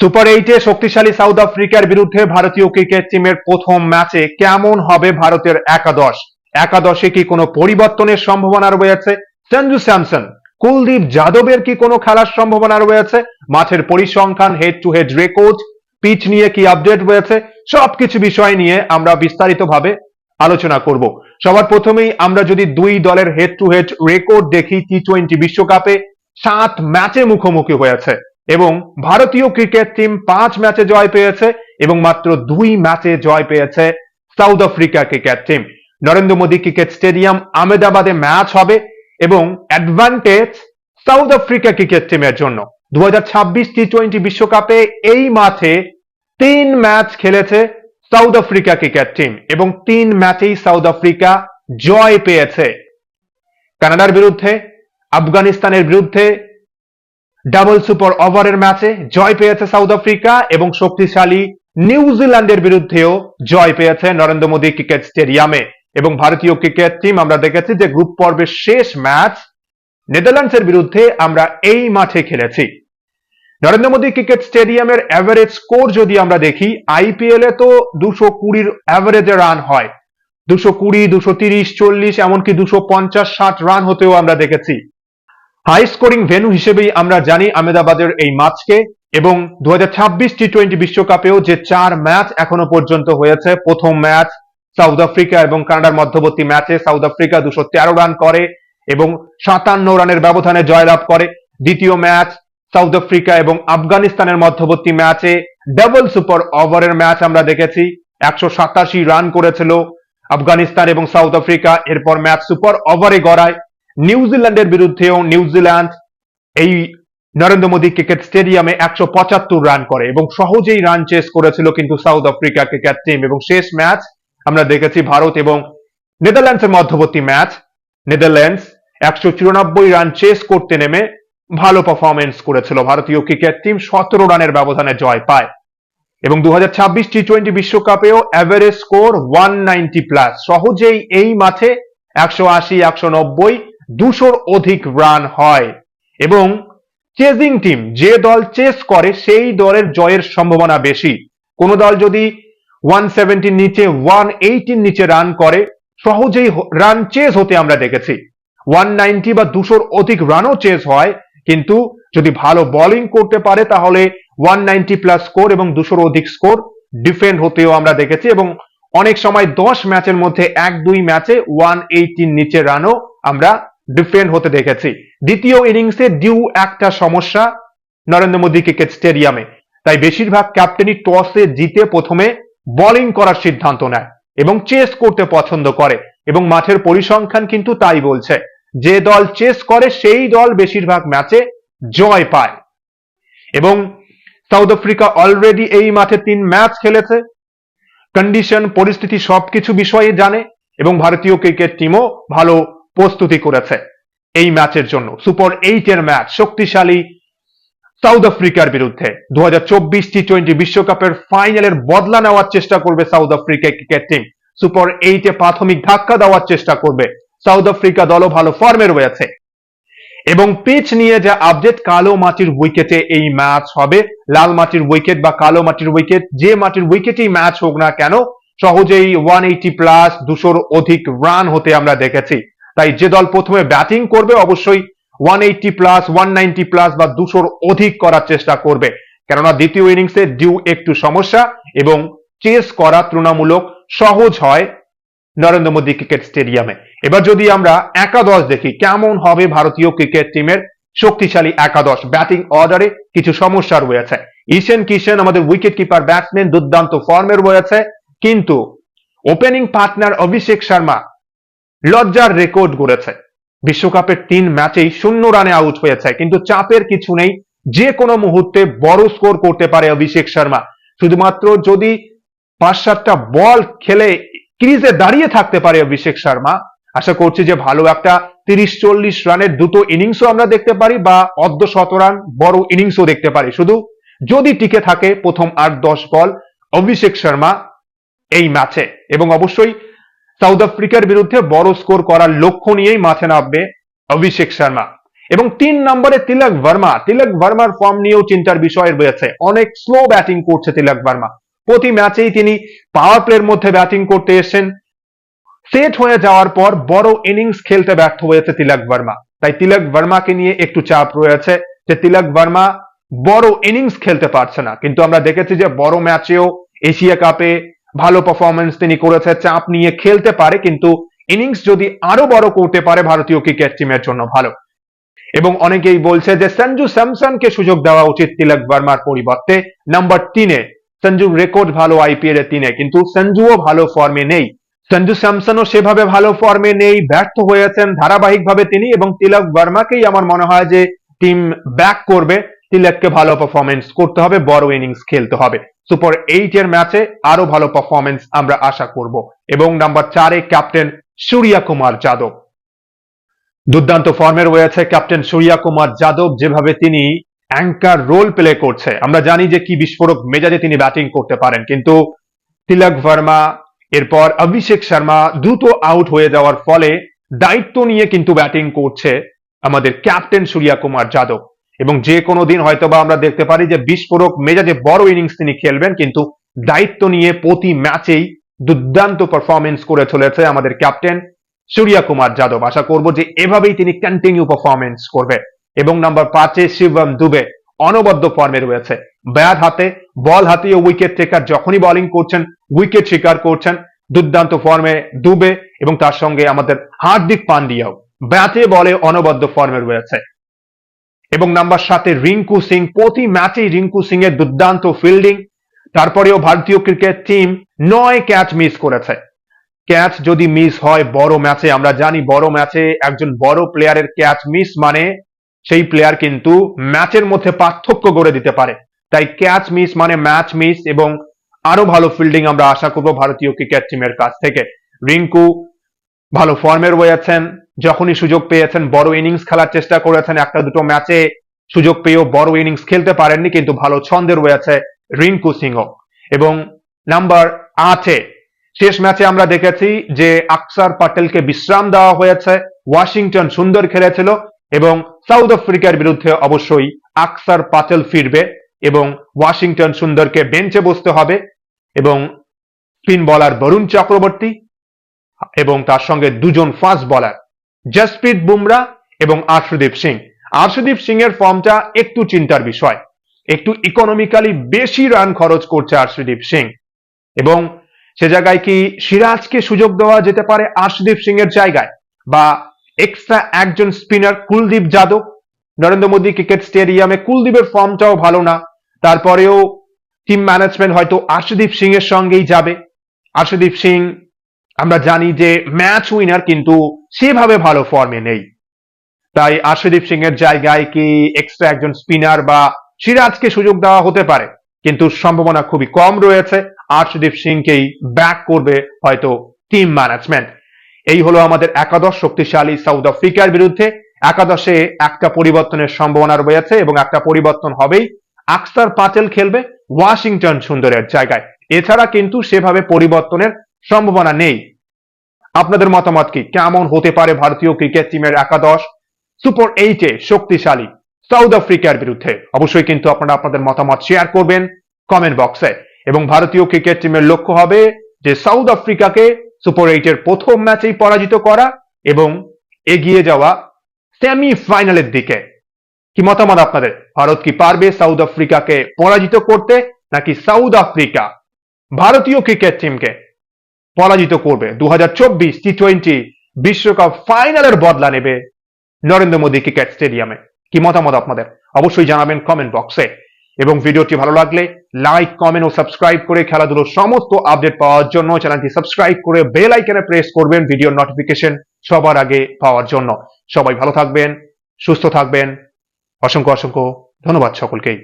Super এইটে শক্তিশালী South আফ্রিকার বিরুদ্ধে ভারতীয় ক্রিকেট টিমের প্রথম ম্যাচে কেমন হবে ভারতের একাদশ? একাদশে কি কোনো পরিবর্তনের সম্ভাবনা রয়েছে? সঞ্জু স্যামসন, কুলদীপ যাদবের কি কোনো খেলার সম্ভাবনা রয়েছে? মাঠের পরিসংখ্যান head to head record pitch নিয়ে কি আপডেট রয়েছে? সবকিছু বিষয় নিয়ে আমরা বিস্তারিতভাবে আলোচনা করব। সবার প্রথমেই আমরা যদি দুই দলের হেড টু হেড রেকর্ড দেখি টি টোয়েন্টি বিশ্বকাপে, সাত ম্যাচে মুখোমুখি হয়েছে। এবং ভারতীয় ক্রিকেট টিম পাঁচ ম্যাচে জয় পেয়েছে এবং মাত্র দুই ম্যাচে জয় পেয়েছে South Africa cricket team. Narendra Modi cricket stadium আহমেদাবাদে match হবে এবং অ্যাডভান্টেজ সাউথ আফ্রিকা ক্রিকেট টিমের জন্য। দু হাজার ছাব্বিশ টি টোয়েন্টি বিশ্বকাপে এই মাঠে তিন ম্যাচ খেলেছে সাউথ আফ্রিকা ক্রিকেট টিম এবং তিন ম্যাচেই সাউথ আফ্রিকা জয় পেয়েছে। কানাডার বিরুদ্ধে, আফগানিস্তানের বিরুদ্ধে ডাবল সুপার ওভারের ম্যাচে জয় পেয়েছে সাউথ আফ্রিকা এবং শক্তিশালী নিউজিল্যান্ডের বিরুদ্ধেও জয় পেয়েছে নরেন্দ্র মোদী ক্রিকেট স্টেডিয়ামে। এবং ভারতীয় ক্রিকেট টিম, আমরা দেখেছি যে গ্রুপ পর্বের শেষ ম্যাচ নেদারল্যান্ডসের বিরুদ্ধে আমরা এই মাঠে খেলেছি। নরেন্দ্র মোদী ক্রিকেট স্টেডিয়ামের অ্যাভারেজ স্কোর যদি আমরা দেখি আইপিএল এ তো দুশো কুড়ির অ্যাভারেজে রান হয়। দুশো কুড়ি, দুশো তিরিশ, চল্লিশ, এমনকি দুশো পঞ্চাশ, ষাট রান হতেও আমরা দেখেছি। হাই স্কোরিং ভেনু হিসেবেই আমরা জানি আহমেদাবাদের এই ম্যাচকে এবং দু হাজার ছাব্বিশ টি টোয়েন্টি বিশ্বকাপেও যে চার ম্যাচ এখনও পর্যন্ত হয়েছে, প্রথম ম্যাচ সাউথ আফ্রিকা এবং কানাডার মধ্যবর্তী ম্যাচে সাউথ আফ্রিকা দুশো তেরো রান করে এবং সাতান্ন রানের ব্যবধানে জয়লাভ করে। দ্বিতীয় ম্যাচ সাউথ আফ্রিকা এবং আফগানিস্তানের মধ্যবর্তী ম্যাচে ডাবল সুপার ওভারের ম্যাচ আমরা দেখেছি। একশো সাতাশি রান করেছিল আফগানিস্তান এবং সাউথ আফ্রিকা, এরপর ম্যাচ সুপার ওভারে গড়ায়। নিউজিল্যান্ডের বিরুদ্ধেও নিউজিল্যান্ড এই নরেন্দ্র মোদী ক্রিকেট স্টেডিয়ামে একশো পঁচাত্তর রান করে এবং সহজেই রান চেস করেছিল কিন্তু সাউথ আফ্রিকা ক্রিকেট টিম এবং শেষ ম্যাচ আমরা দেখেছি ভারত এবং নেদারল্যান্ডসের মধ্যবর্তী ম্যাচ নেদারল্যান্ডস একশো চুরানব্বই রান চেস করতে নেমে ভালো পারফরমেন্স করেছিল। ভারতীয় ক্রিকেট টিম সতেরো রানের ব্যবধানে জয় পায়। এবং দু হাজার ছাব্বিশ টি টোয়েন্টি বিশ্বকাপেও অ্যাভারেজ স্কোর ওয়ান প্লাস সহজেই এই মাঠে একশো আশি, একশো নব্বই দুশোর অধিক রান হয়। এবং চেজিং টিম যে দল চেস করে সেই দলের জয়ের সম্ভাবনা বেশি। কোন দল যদি ওয়ান সেভেন্টির নিচে, ওয়ান এইটির নিচে রান করে, সহজেই রান চেস হতে আমরা দেখেছি। ওয়ান নাইনটি বা দুশোর অধিক রানও চেস হয়, কিন্তু যদি ভালো বোলিং করতে পারে, তাহলে ওয়ান নাইনটি প্লাস স্কোর এবং দুশোর অধিক স্কোর ডিফেন্ড হতেও আমরা দেখেছি এবং অনেক সময় দশ ম্যাচের মধ্যে এক দুই ম্যাচে ওয়ান এইটির নিচে রানও আমরা ডিফেন্ড হতে দেখেছি। দ্বিতীয় ইনিংসে ডিউ একটা সমস্যা নরেন্দ্র মোদী ক্রিকেট স্টেডিয়ামে। তাই বেশিরভাগ ক্যাপ্টেনই টসে জিতে প্রথমে বোলিং করার সিদ্ধান্ত নেয় এবং চেস করতে পছন্দ করে এবং মাঠের পরিসংখ্যান কিন্তু তাই বলছে, যে দল চেস করে সেই দল বেশিরভাগ ম্যাচে জয় পায়। এবং সাউথ আফ্রিকা অলরেডি এই মাঠে তিন ম্যাচ খেলেছে। কন্ডিশন পরিস্থিতি সবকিছু বিষয়ে জানে এবং ভারতীয় ক্রিকেট টিমও ভালো প্রস্তুতি করেছে এই ম্যাচের জন্য। সুপার এইট এর ম্যাচ শক্তিশালী সাউথ আফ্রিকার বিরুদ্ধে। দু টি টোয়েন্টি বিশ্বকাপের ফাইনালের বদলা নেওয়ার চেষ্টা করবে South Africa cricket team super এইটে প্রাথমিক ধাক্কা দেওয়ার চেষ্টা করবে সাউথ আফ্রিকা দলও ভালো ফর্মে রয়েছে। এবং পিচ নিয়ে যা আপডেট কালো মাটির উইকেটে এই ম্যাচ হবে, লাল মাটির উইকেট বা কালো মাটির উইকেট যে মাটির উইকেটেই ম্যাচ হোক না কেন, সহজেই ওয়ান এইটি প্লাস দুশোর অধিক রান হতে আমরা দেখেছি। তাই যে দল প্রথমে ব্যাটিং করবে অবশ্যই one eighty plus one ninety plus বা দুশোর অধিক করার চেষ্টা করবে। কেননা দ্বিতীয় ইনিংসে ডিউ একটু সমস্যা এবং চেস করা তুলনামূলক সহজ হয় নরেন্দ্র মোদী ক্রিকেট স্টেডিয়ামে এবার যদি আমরা একাদশ দেখি, কেমন হবে ভারতীয় ক্রিকেট টিমের শক্তিশালী একাদশ? ব্যাটিং অর্ডারে কিছু সমস্যা রয়েছে। ঈশান কিষান আমাদের উইকেট কিপার ব্যাটসম্যান দুর্দান্ত ফর্মে রয়েছে। কিন্তু ওপেনিং পার্টনার অভিষেক শর্মা লজ্জার রেকর্ড গড়েছে। বিশ্বকাপের তিন ম্যাচেই শূন্য রানে আউট হয়েছে, কিন্তু চাপের কিছু নেই। যে কোনো মুহূর্তে বড় স্কোর করতে পারে অভিষেক শর্মা। শুধুমাত্র যদি পাঁচ সাতটা বল খেলে ক্রিজে দাঁড়িয়ে থাকতে পারে অভিষেক শর্মা, আশা করছি যে ভালো একটা তিরিশ চল্লিশ রানের দুটো ইনিংসও আমরা দেখতে পারি বা অর্ধ শত রান বড় ইনিংসও দেখতে পারি। শুধু যদি টিকে থাকে প্রথম আট দশ বল অভিষেক শর্মা এই ম্যাচে এবং অবশ্যই সাউথ আফ্রিকার বিরুদ্ধে বড় স্কোর করার লক্ষ্য নিয়েই মাঠে নামবে অভিষেক শর্মা। এবং তিন নম্বরে তিলক ভার্মা। তিলক ভার্মার ফর্ম নিয়েও চিন্তার বিষয় রয়েছে। অনেক স্লো ব্যাটিং করছে তিলক ভার্মা। প্রতি ম্যাচেই তিনি পাওয়ার প্লের মধ্যে ব্যাটিং করতে এসেছেন। সেট হয়ে যাওয়ার পর বড় ইনিংস খেলতে ব্যর্থ হয়েছে তিলক ভার্মা। তাই তিলক ভার্মাকে নিয়ে একটু চাপ রয়েছে যে তিলক ভার্মা বড় ইনিংস খেলতে পারছে না। কিন্তু আমরা দেখেছি যে বড় ম্যাচেও এশিয়া কাপে ভালো পারফরমেন্স তিনি করেছে, চাপ নিয়ে খেলতে পারে, কিন্তু ইনিংস যদি আরও বড় করতে পারে, ভারতীয় ক্রিকেট টিমের জন্য ভালো। এবং অনেকেই বলছে যে, সঞ্জু স্যামসনকে সুযোগ দেওয়া উচিত তিলক ভার্মার পরিবর্তে। নাম্বার তিনে সঞ্জুর রেকর্ড ভালো আইপিএল এ তিনে, কিন্তু সঞ্জুও ভালো ফর্মে নেই। সঞ্জু স্যামসনও সেভাবে ভালো ফর্মে নেই, ব্যর্থ হয়েছেন ধারাবাহিকভাবে তিনি, এবং তিলক ভার্মাকেই আমার মনে হয় যে টিম ব্যাক করবে। তিলককে ভালো পারফরমেন্স করতে হবে, বড় ইনিংস খেলতে হবে। সুপার এইট এর ম্যাচে আরও ভালো পারফরমেন্স আমরা আশা করব। এবং নাম্বার চারে ক্যাপ্টেন সূর্যা কুমার যাদব। দুর্দান্ত ফর্মে রয়েছে ক্যাপ্টেন সূর্যা কুমার যাদব, যেভাবে তিনি অ্যাঙ্কার রোল প্লে করছে। আমরা জানি যে কি বিস্ফোরক মেজাজে তিনি ব্যাটিং করতে পারেন, কিন্তু তিলক ভার্মা, এরপর অভিষেক শর্মা দ্রুত আউট হয়ে যাওয়ার ফলে দায়িত্ব নিয়ে কিন্তু ব্যাটিং করছে আমাদের ক্যাপ্টেন সূর্যা কুমার যাদব। এবং যে কোনো দিন হয়তো বা আমরা দেখতে পারি যে বিস্ফোরক মেজাজে বড় ইনিংস তিনি খেলবেন, কিন্তু দায়িত্ব নিয়ে প্রতি ম্যাচেই দুর্দান্ত পারফরমেন্স করে চলেছে আমাদের ক্যাপ্টেন সূর্যা কুমার যাদব। আশা করব যে এভাবেই তিনি কন্টিনিউ পারফরমেন্স করবে। এবং নাম্বার পাঁচে শিবম দুবে অনবদ্য ফর্মে রয়েছে। ব্যাট হাতে, বল হাতিয়ে উইকেট টেকার যখনই বোলিং করছেন উইকেট শিকার করছেন, দুর্দান্ত ফর্মে দুবে এবং তার সঙ্গে আমাদের হার্দিক পান্ডিয়াও। ব্যাটে বলে অনবদ্য ফর্মে রয়েছে। এবং নাম্বার সাথে রিঙ্কু সিং। প্রতি ম্যাচেই রিঙ্কু সিং এর দুর্দান্ত ফিল্ডিং তারপরেও ভারতীয় ক্রিকেট টিম নয় ক্যাচ মিস করেছে। ক্যাচ যদি মিস হয়, বড় ম্যাচে, আমরা জানি বড় ম্যাচে একজন বড় প্লেয়ারের ক্যাচ মিস মানে সেই প্লেয়ার কিন্তু ম্যাচের মধ্যে পার্থক্য গড়ে দিতে পারে। তাই ক্যাচ মিস মানে ম্যাচ মিস এবং আরও ভালো ফিল্ডিং আমরা আশা করব ভারতীয় ক্রিকেট টিমের কাছ থেকে। রিঙ্কু ভালো ফর্মে রয়েছেন যখনই সুযোগ পেয়েছেন, বড় ইনিংস খেলার চেষ্টা করেছেন, একটা দুটো ম্যাচে সুযোগ পেয়েও বড় ইনিংস খেলতে পারেননি, কিন্তু ভালো ছন্দে রয়েছে রিঙ্কু সিংহ এবং নাম্বার আটে, শেষ ম্যাচে আমরা দেখেছি যে আকসার পাটেলকে বিশ্রাম দেওয়া হয়েছে, ওয়াশিংটন সুন্দর খেলেছিল এবং সাউথ আফ্রিকার বিরুদ্ধে অবশ্যই আকসার পাটেল ফিরবে এবং ওয়াশিংটন সুন্দরকে বেঞ্চে বসতে হবে এবং স্পিন বলার বরুণ চক্রবর্তী এবং তার সঙ্গে দুজন ফাস্ট বলার জসপ্রীত বুমরা এবং আর্শদীপ সিং। আর্শদীপ সিং এর ফর্মটা একটু চিন্তার বিষয়। একটু ইকোনমিক্যালি বেশি রান খরচ করছে আর্শদীপ সিং। এবং সে জায়গায় কি সিরাজকে সুযোগ দেওয়া যেতে পারে আর্শদীপ সিং এর জায়গায়? বা এক্সট্রা একজন স্পিনার কুলদীপ যাদব? নরেন্দ্র মোদী ক্রিকেট স্টেডিয়ামে কুলদীপের ফর্মটাও ভালো না। তারপরেও টিম ম্যানেজমেন্ট হয়তো আর্শদীপ সিং এর সঙ্গেই যাবে। আর্শদীপ সিং আমরা জানি যে ম্যাচ উইনার কিন্তু সেভাবে ভালো ফর্মে নেই। তাই আর্শদীপ সিং এর জায়গায় কি এক্সট্রা একজন স্পিনার বা সিরাজকে সুযোগ দেওয়া হতে পারে? কিন্তু সম্ভাবনা খুবই কম রয়েছে। আর্শদীপ সিংকেই ব্যাক করবে হয়তো টিম ম্যানেজমেন্ট এই হলো আমাদের একাদশ শক্তিশালী সাউথ আফ্রিকার বিরুদ্ধে। একাদশে একটা পরিবর্তনের সম্ভাবনা রয়েছে এবং একটা পরিবর্তন হবেই। আকসার পাটেল খেলবে ওয়াশিংটন সুন্দরের জায়গায়। এছাড়া কিন্তু সেভাবে পরিবর্তনের সম্ভাবনা নেই। আপনাদের মতামত কি? কেমন হতে পারে ভারতীয় ক্রিকেট টিমের একাদশ? সুপার এইটে শক্তিশালী সাউথ আফ্রিকার বিরুদ্ধে। অবশ্যই কিন্তু আপনারা আপনাদের মতামত শেয়ার করবেন কমেন্ট বক্সে এবং ভারতীয় ক্রিকেট টিমের লক্ষ্য হবে যে সাউথ আফ্রিকাকে সুপার এইটের প্রথম ম্যাচেই পরাজিত করা এবং এগিয়ে যাওয়া সেমি ফাইনালের দিকে। কি মতামত আপনাদের? ভারত কি পারবে সাউথ আফ্রিকাকে পরাজিত করতে? নাকি সাউথ আফ্রিকা ভারতীয় ক্রিকেট টিমকে পরাজিত করবে। দু টি টোয়েন্টি বিশ্বকাপ ফাইনালের বদলা নেবে নরেন্দ্র মোদী ক্রিকেট স্টেডিয়ামে। কি মতামত আপনাদের? অবশ্যই জানাবেন কমেন্ট বক্সে এবং ভিডিওটি ভালো লাগলে লাইক কমেন্ট ও সাবস্ক্রাইব করে খেলাধুলোর সমস্ত আপডেট পাওয়ার জন্য চ্যানেলটি সাবস্ক্রাইব করে বেল আইকনে প্রেস করবেন ভিডিওর নোটিফিকেশন সবার আগে পাওয়ার জন্য। সবাই ভালো থাকবেন, সুস্থ থাকবেন। অসংখ্য অসংখ্য ধন্যবাদ সকলকেই।